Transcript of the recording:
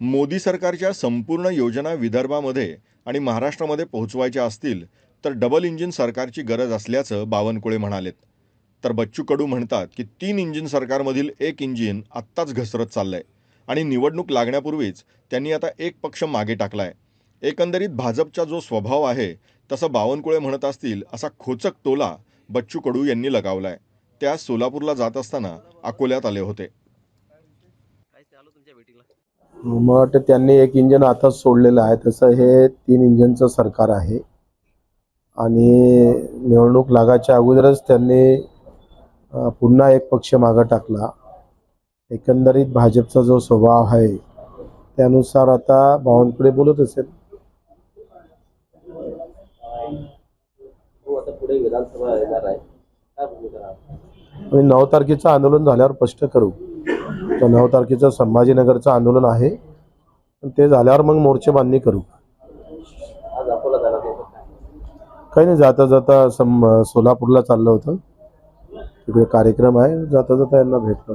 मोदी सरकारच्या संपूर्ण योजना विदर्भामध्ये आणि महाराष्ट्रामध्ये पोहोचवायच्या असतील तर डबल इंजिन सरकारची गरज असल्याचं बावनकुळे म्हणालेत. तर बच्चू कडू म्हणतात की तीन इंजिन सरकारमधील एक इंजिन आत्ताच घसरत चाललंय आणि निवडणूक लागण्यापूर्वीच त्यांनी आता एक पक्ष मागे टाकलाय. एकंदरीत भाजपचा जो स्वभाव आहे तसं बावनकुळे म्हणत असतील असा खोचक टोला बच्चू कडू यांनी लगावलाय. त्या सोलापूरला जात असताना अकोल्यात आले होते. भेटीला? मला वाटतं त्यांनी एक इंजन आताच सोडलेलं आहे. तसं हे तीन इंजनचं सरकार आहे. आणि निवडणूक लागायच्या अगोदरच त्यांनी अं, पुन्हा एक पक्ष मागं टाकला. एकंदरीत भाजपचा जो स्वभाव आहे त्यानुसार आता बावनकुळे बोलत असेल. हो आता पुढे विधानसभा येणार आहे. काय भूमिका राहणार आणि नऊ तारखेचं आंदोलन झाल्यावर स्पष्ट करू. नऊ तारखेचं संभाजीनगरचं आंदोलन आहे. ते झाल्यावर मग मोर्चे बांधणी करू. काही नाही जाता जाता सम सोलापूरला चाललं होतं. तिकडे कार्यक्रम आहे जाता जाता यांना भेटलो.